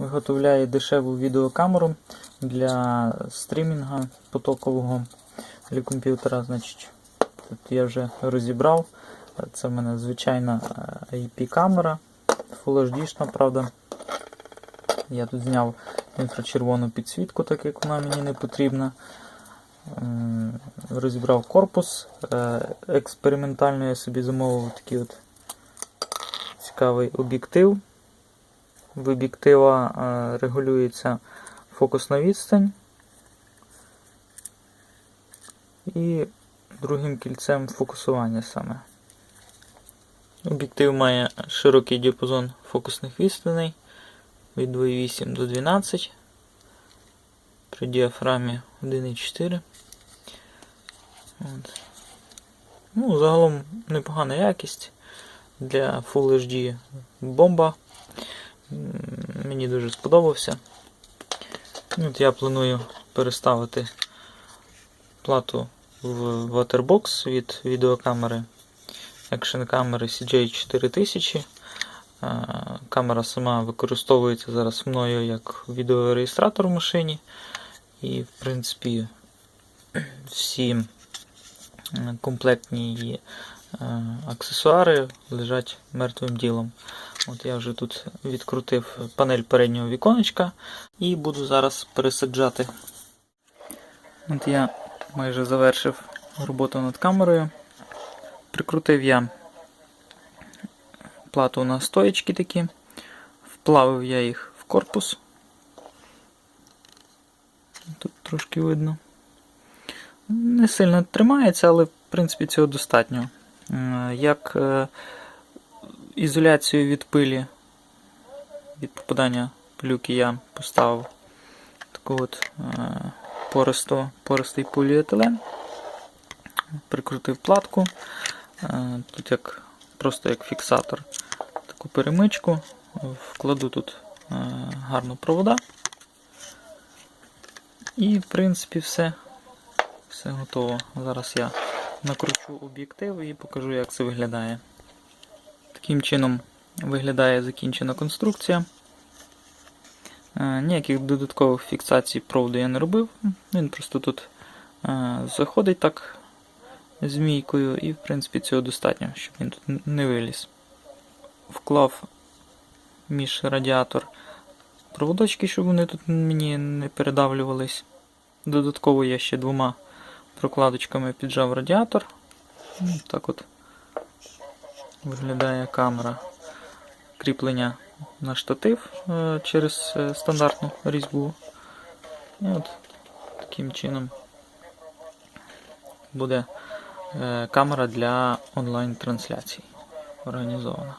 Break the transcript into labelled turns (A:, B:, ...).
A: виготовляє дешеву відеокамеру для стрімінга потокового для комп'ютера. Значить, тут я вже розібрав. Це в мене звичайна е, IP-камера, Full HD, правда. Я тут зняв інфрачервону підсвітку, так як вона мені не потрібна. Розібрав корпус. Е, Експериментально я собі замовив такий от цікавий об'єктив. В об'єктива е, регулюється фокусна відстань. І другим кільцем фокусування саме. Об'єктив має широкий діапазон фокусних відстаней від 2,8 до 12 при діафрамі 1,4. От. Ну, загалом непогана якість для Full HD бомба. Мені дуже сподобався. От я планую переставити плату в Waterbox від відеокамери Action камери CJ4000. Е, Камера сама використовується зараз мною як відеореєстратор в машині. І, в принципі, всі комплектні її аксесуари лежать мертвим ділом. От я вже тут відкрутив панель переднього віконечка і буду зараз пересаджати. От я майже завершив роботу над камерою. Прикрутив я плату на стоєчки такі, вплавив я їх в корпус. Тут трошки видно. Не сильно тримається, але в принципі цього достатньо. Е, Як е, ізоляцію від пилі, від попадання пилюки я поставив таку от е, пористу, пористий поліетилен. Прикрутив платку. Тут як, просто як фіксатор таку перемичку. Вкладу тут гарно провода. І, в принципі, все, все готово. Зараз я накручу об'єктив і покажу, як це виглядає. Таким чином виглядає закінчена конструкція. Е, Ніяких додаткових фіксацій проводу я не робив. Він просто тут е, заходить так змійкою, і, в принципі, цього достатньо, щоб він тут не виліз. Вклав між радіатор проводочки, щоб вони тут мені не передавлювались. Додатково я ще двома прокладочками піджав радіатор. Так от виглядає камера. Кріплення на штатив е, через е, стандартну різьбу. І от таким чином буде е, камера для онлайн-трансляцій організована.